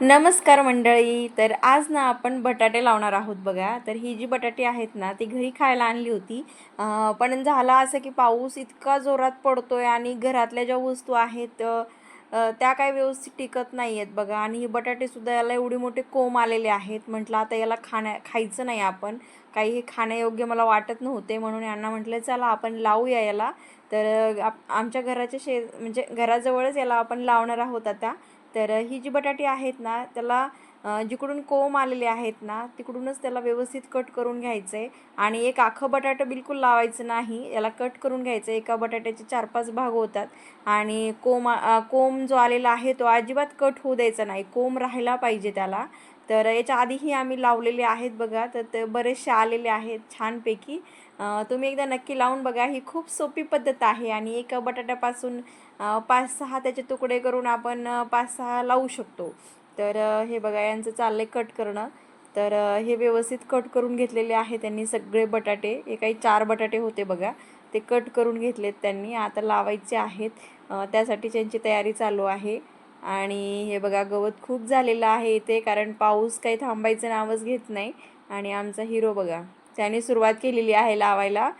नमस्कार मंडळी. तर आज ना आपण बटाटे लावणार आहोत बघा. तर ही जी बटाटे आहेत ना ती घरी खायला आणली होती. पण झालं असं की पाऊस इतका जोरात पडतोय आणि घरातल्या ज्या वस्तू आहेत त्या काय व्यवस्थित टिकत नाही आहेत बघा. आणि ही बटाटेसुद्धा याला एवढे मोठे कोंब आलेले आहेत. म्हटलं आता याला खाण्या खायचं नाही आपण. काही हे खाण्यायोग्य मला वाटत नव्हते म्हणून यांना म्हटलं चला आपण लावूया याला. तर आप आमच्या घराच्या शे म्हणजे घराजवळच याला आपण लावणार आहोत आता. तर ही जी बटाटी आहेत ना त्याला जिकडून कोंब आलेले आहेत ना तिकडूनच त्याला व्यवस्थित कट करून घ्यायचं आहे आणि एक आखं बटाटं बिलकुल लावायचं नाही. याला कट करून घ्यायचं आहे एका बटाट्याचे चार पाच भाग होतात. आणि कोंब कोंब जो आलेला आहे तो अजिबात कट होऊ द्यायचा नाही. कोंब राहायला पाहिजे त्याला. तर याच्या आधीही आम्ही लावलेले आहेत बघा. तर ते बरेचसे आलेले आहेत छानपैकी. तुम्ही एकदा नक्की लावून बघा. ही खूप सोपी पद्धत आहे. आणि एका बटाट्यापासून पाच सहा त्याचे तुकडे करून आपण पाच सहा लावू शकतो. तर हे बघा यांचं चाललं आहे कट करणं. तर हे व्यवस्थित कट करून घेतलेले आहे त्यांनी सगळे बटाटे. हे काही चार बटाटे होते बघा. ते कट करून घेतलेत त्यांनी. आता लावायचे आहेत. त्यासाठी त्यांची तयारी चालू आहे. आणि हे बघा गवत खूप झालेलं आहे इथे कारण पाऊस काही थांबायचं नावच घेत नाही. आणि आमचा हिरो बघा त्याने सुरुवात केलेली आहे लावायला.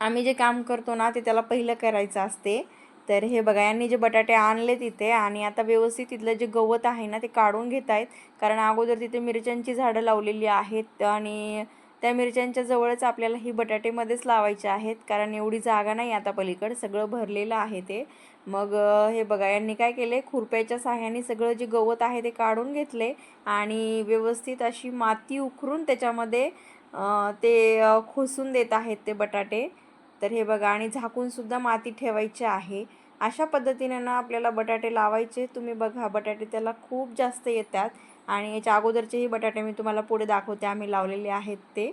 आम्ही जे काम करतो ना ते त्याला पहिलं करायचं असते. तर हे बघा यांनी जे बटाटे आणले तिथे आणि आता व्यवस्थित तिथलं जे गवत आहे ना ते काढून घेत आहेत. कारण अगोदर तिथे मिरच्यांची झाडं लावलेली आहेत आणि त्या मिरच्यांच्या जवळच आपल्याला ही बटाटेमध्येच लावायचे आहेत. कारण एवढी जागा नाही आता पलीकडे सगळं भरलेलं आहे ते. मग हे बघा यांनी काय केले? खुरप्याच्या साह्याने सगळं जे गवत आहे ते काढून घेतले आणि व्यवस्थित अशी माती उखरून त्याच्यामध्ये ते खोसून देत आहेत ते बटाटे. तर हे बघा आणि झाकूनसुद्धा माती ठेवायची आहे. अशा पद्धतीने ना आपल्याला बटाटे लावायचे. तुम्ही बघा बटाटे त्याला खूप जास्त येतात. आणि याच्या अगोदरचेही बटाटे मी तुम्हाला पुढे दाखवते. आम्ही लावलेले आहेत ते.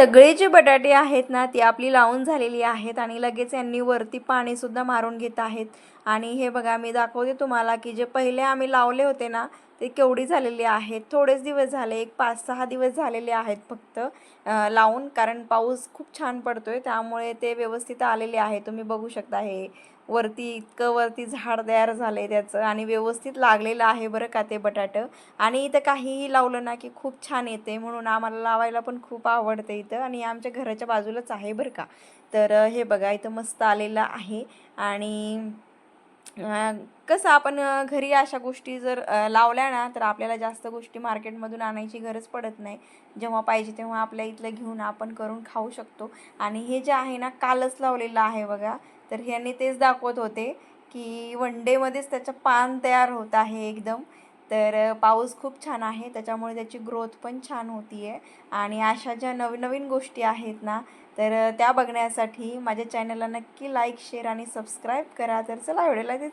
सगळे जे बटाटे आहेत ना ती आपली लावून झालेली आहेत आणि लगेच यांनी वरती पाणीसुद्धा मारून घेत आहेत. आणि हे बघा मी दाखवते तुम्हाला की जे पहिले आम्ही लावले होते ना ते केवढी झालेली आहेत? थोडेच दिवस झाले एक पाच सहा दिवस झालेले आहेत फक्त लावून. कारण पाऊस खूप छान पडतोय त्यामुळे ते व्यवस्थित आलेले आहे. तुम्ही बघू शकता हे. वरती इतकं वरती झाड तयार झालं आहे त्याचं आणि व्यवस्थित लागलेलं आहे बरं का ते बटाटं. आणि इथं काहीही लावलं ना की खूप छान येते. म्हणून आम्हाला लावायला पण खूप आवडते इथं आणि आमच्या घराच्या बाजूलाच आहे बरं का. तर हे बघा इथं मस्त आलेलं आहे. आणि कसं आपण घरी अशा गोष्टी जर लावल्या ना तर आपल्याला जास्त गोष्टी मार्केटमधून आणायची गरज पडत नाही. जेव्हा पाहिजे तेव्हा आपल्या इथलं घेऊन आपण करून खाऊ शकतो. आणि हे जे आहे ना कालच लावलेलं आहे बघा. तर ह्यांनी तेच दाखवत होते की वन डेमध्येच त्याचं पान तयार होत आहे एकदम. तर पाऊस खूप छान आहे. त्याच्यामुळे त्याची ग्रोथ पण छान होती आहे आणि अशा ज्या नवीन नवीन गोष्टी आहेत ना तर त्या बघण्यासाठी माझ्या चॅनलला नक्की लाईक शेअर आणि सबस्क्राईब करा. तर चला व्हिडिओला